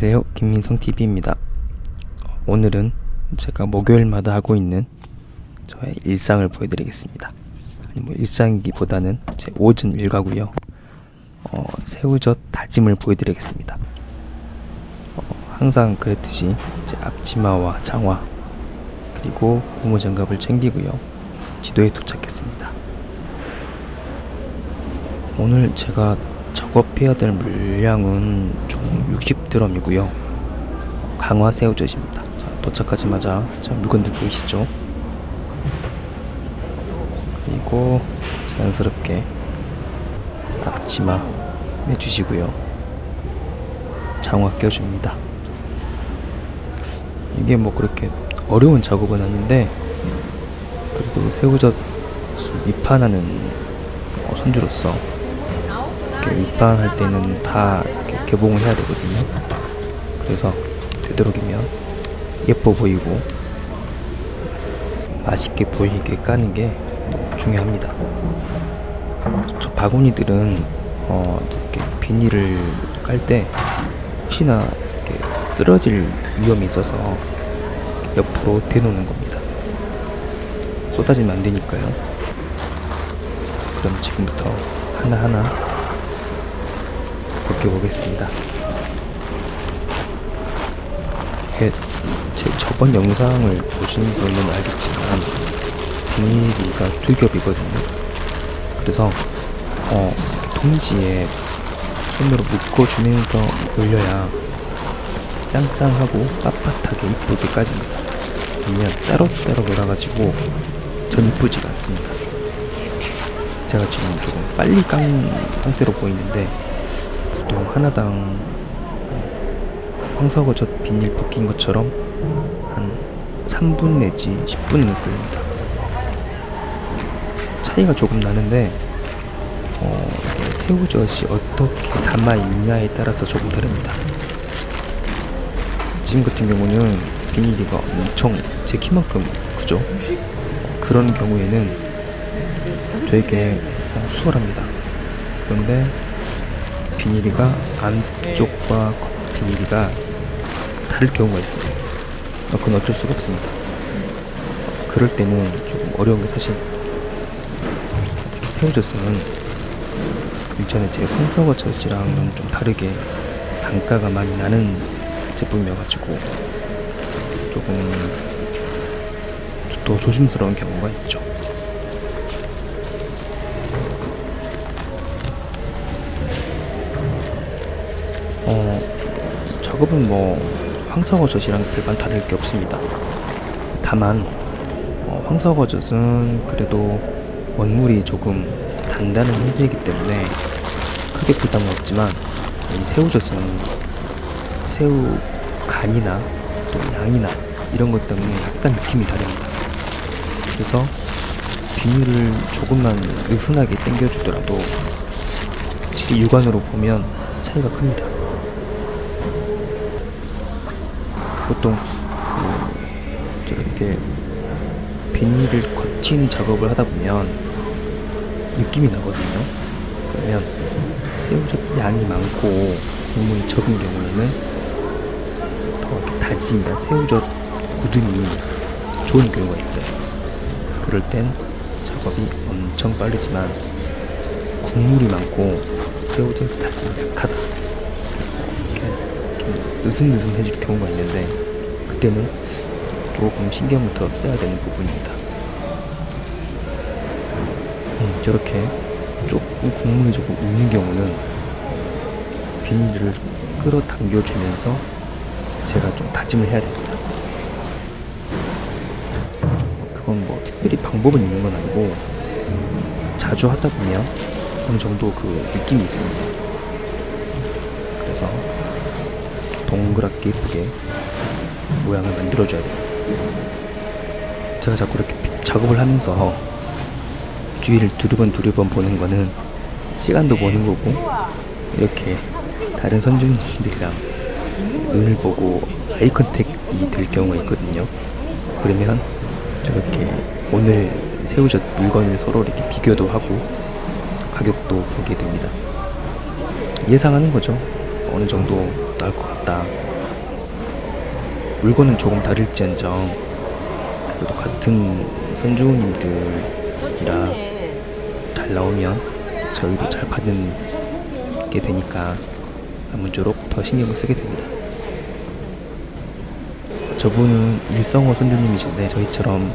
안녕하세요. 김민성TV입니다. 오늘은 제가 목요일마다 하고 있는 저의 일상을 보여드리겠습니다. 아니 뭐 일상이기보다는 제 오전 일과고요. 어, 새우젓 다짐을 보여드리겠습니다. 어, 항상 그랬듯이 이제 앞치마와 장화 그리고 고무장갑을 챙기고요. 지도에 도착했습니다. 오늘 제가 작업해야 될 물량은 총 60드럼이고요. 강화 새우젓입니다. 자, 도착하자마자 자, 물건들 보이시죠? 그리고 자연스럽게 앞치마 매주시고요. 장화 껴줍니다. 이게 뭐 그렇게 어려운 작업은 아닌데 그래도 새우젓을 입판하는 이렇게 입단할 때는 다 개봉을 해야 되거든요. 그래서 되도록이면 예뻐 보이고 맛있게 보이게 까는 게 중요합니다. 저 바구니들은 어 이렇게 비닐을 깔 때 혹시나 이렇게 쓰러질 위험이 있어서 옆으로 대놓는 겁니다. 쏟아지면 안 되니까요. 자, 그럼 지금부터 하나하나 벗겨보겠습니다. 이게 제 저번 영상을 보신 분은 알겠지만 비닐이가 두 겹이거든요. 그래서 어, 동시에 손으로 묶어주면서 올려야 짱짱하고 빳빳하게 이쁘게 까집니다. 아니면 따로따로 놀아가지고 전 이쁘지가 않습니다. 제가 지금 조금 빨리 깐 상태로 보이는데 보통 하나당 황사거젓 비닐 벗긴 것처럼 한 3분 내지 10분은 걸립니다. 차이가 조금 나는데 어, 새우젓이 어떻게 담아 있냐에 따라서 조금 다릅니다. 지금 같은 경우는 비닐이가 엄청 제 키만큼 크죠? 그런 경우에는 되게 어, 수월합니다. 그런데 비닐이가 안쪽과 비닐이가 다를 경우가 있어요. 어, 그건 어쩔 수가 없습니다. 그럴 때는 조금 어려운 게 사실 새우젓은 일전에 제 홍서거젓이랑은 좀 다르게 단가가 많이 나는 제품이어가지고 조금 더 조심스러운 경우가 있죠. 작업은 뭐 황사거젓이랑 별반 다를 게 없습니다. 다만 어, 황사거젓은 그래도 원물이 조금 단단한 형태이기 때문에 크게 부담은 없지만 이 새우젓은 새우 간이나 또 양이나 이런 것 때문에 약간 느낌이 다릅니다. 그래서 비닐을 조금만 느슨하게 당겨주더라도 확실히 육안으로 보면 차이가 큽니다. 보통 그 저렇게 비닐을 거친 작업을 하다 보면 느낌이 나거든요. 그러면 새우젓 양이 많고 국물이 적은 경우에는 더 이렇게 다지면 새우젓 굳음이 좋은 경우가 있어요. 그럴 땐 작업이 엄청 빠르지만 국물이 많고 새우젓 다짐이 약하다. 느슨느슨해질 경우가 있는데 그때는 조금 신경을 더 써야 되는 부분입니다. 음, 저렇게 조금 국물이 조금 있는 경우는 비닐을 끌어당겨주면서 제가 좀 다짐을 해야 됩니다. 그건 뭐 특별히 방법은 있는 건 아니고 자주 하다 보면 어느 정도 그 느낌이 있습니다. 그래서 동그랗게 예쁘게 모양을 만들어줘야 돼요. 제가 자꾸 이렇게 작업을 하면서 뒤를 두리번 두리번 보는 거는 시간도 보는 거고 이렇게 다른 선주님들이랑 눈을 보고 아이 컨택이 될 경우가 있거든요. 그러면 저렇게 오늘 새우젓 물건을 서로 이렇게 비교도 하고 가격도 보게 됩니다. 예상하는 거죠. 어느 정도 나올 것 같다. 물건은 조금 다를지언정 그래도 같은 선주님들이라 잘 나오면 저희도 잘 받게 되니까 아무쪼록 더 신경을 쓰게 됩니다. 저분은 일성호 선주님이신데 저희처럼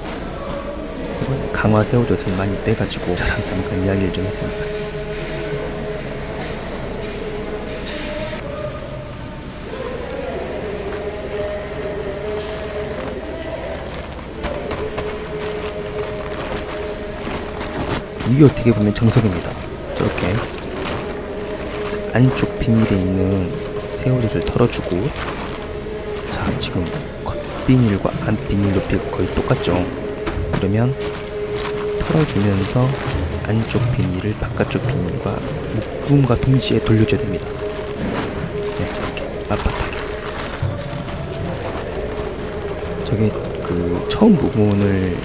강화 새우젓을 많이 빼가지고 저랑 잠깐 이야기를 좀 했습니다. 이게 어떻게 보면 정석입니다. 저렇게 안쪽 비닐에 있는 새우젓을 털어주고 자 지금 겉비닐과 안비닐 높이가 거의 똑같죠? 그러면 털어주면서 안쪽 비닐을 바깥쪽 비닐과 묶음과 동시에 돌려줘야 됩니다. 네 이렇게 빳빳하게. 저게 그 처음 부분을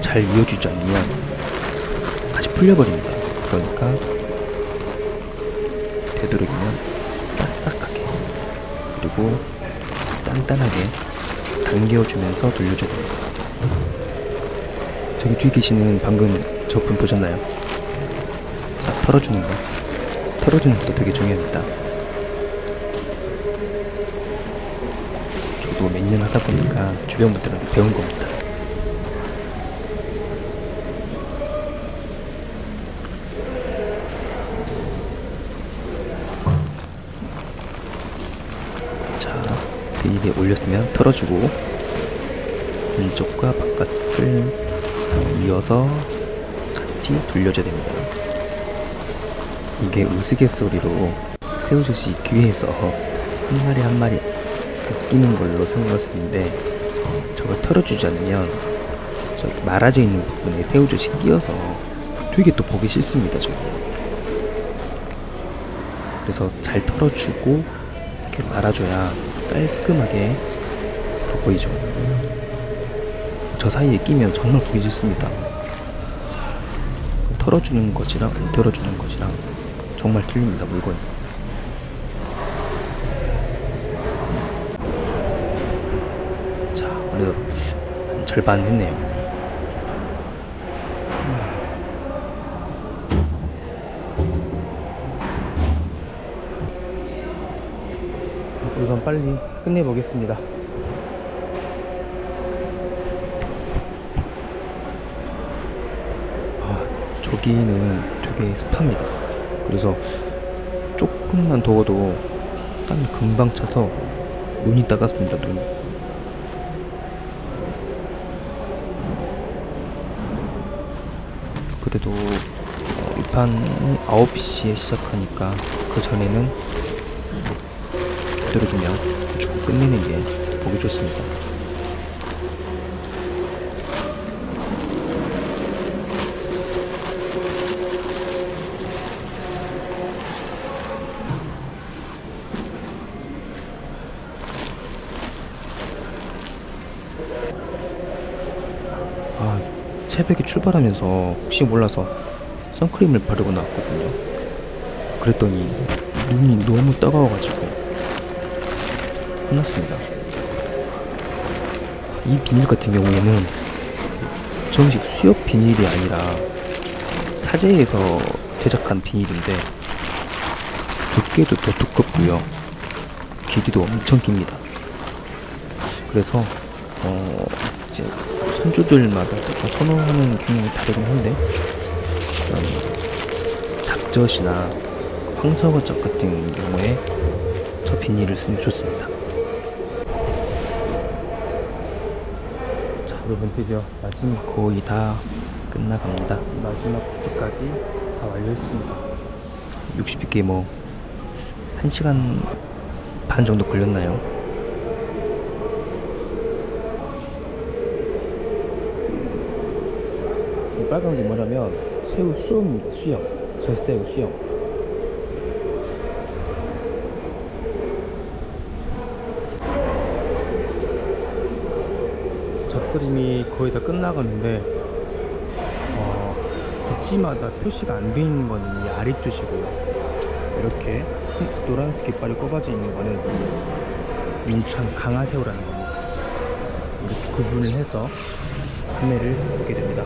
잘 이어주지 않으면 풀려버립니다 그러니까 되도록이면 바싹하게 그리고 단단하게 당겨주면서 돌려줘야 됩니다. 저기 뒤에 계시는 방금 저 분 보셨나요? 딱 털어주는 거. 털어주는 것도 되게 중요합니다. 저도 몇 년 하다 보니까 주변 분들한테 배운 겁니다. 자, 비닐에 올렸으면 털어주고 안쪽과 바깥을 이어서 같이 돌려줘야 됩니다. 이게 우스갯소리로 새우젓이 귀에서 한 마리 한 마리 아끼는 걸로 생각했는데 저걸 털어주지 않으면 저기 말아져 있는 부분에 새우젓이 끼어서 되게 또 보기 싫습니다. 저거. 그래서 잘 털어주고 이렇게 말아줘야 깔끔하게 돋보이죠. 저 사이에 끼면 정말 보기 싫습니다. 털어주는 것이랑 안 털어주는 것이랑 정말 틀립니다, 물건이. 자, 그래도 한 절반 했네요. 빨리 끝내보겠습니다. 아, 저기는 되게 습합니다. 그래서 조금만 더워도 땀이 금방 차서 눈이 따갑습니다, 눈이. 그래도 어, 이 판이 9시에 시작하니까 그 전에는 되도록이면 죽고 끝내는 게 보기 좋습니다. 아, 새벽에 출발하면서 혹시 몰라서 선크림을 바르고 나왔거든요. 그랬더니 눈이 너무 따가워가지고 혼났습니다. 이 비닐 같은 경우에는 정식 수협 비닐이 아니라 사제에서 제작한 비닐인데 두께도 더 두껍고요. 길이도 엄청 깁니다. 그래서 어 이제 선주들마다 조금 선호하는 경향이 다르긴 한데 작젓이나 황사과젓 같은 경우에 저 비닐을 쓰면 좋습니다. 여러분 드디어 마지막 거의 다 끝나갑니다. 마지막 부지까지 다 완료했습니다. 60개 뭐 1시간 반 정도 걸렸나요? 이 빨간 게 뭐냐면 새우 수염입니다. 수염. 젖새우 수염. 젓그림이 거의 다 끝나가는데 어, 붓지마다 표시가 안 돼 있는 거는 이 아래쪽이고요. 이렇게 노란색 깃발이 꼽아져 있는 거는 인천 강화새우라는 겁니다. 구분을 해서 판매를 하게 됩니다.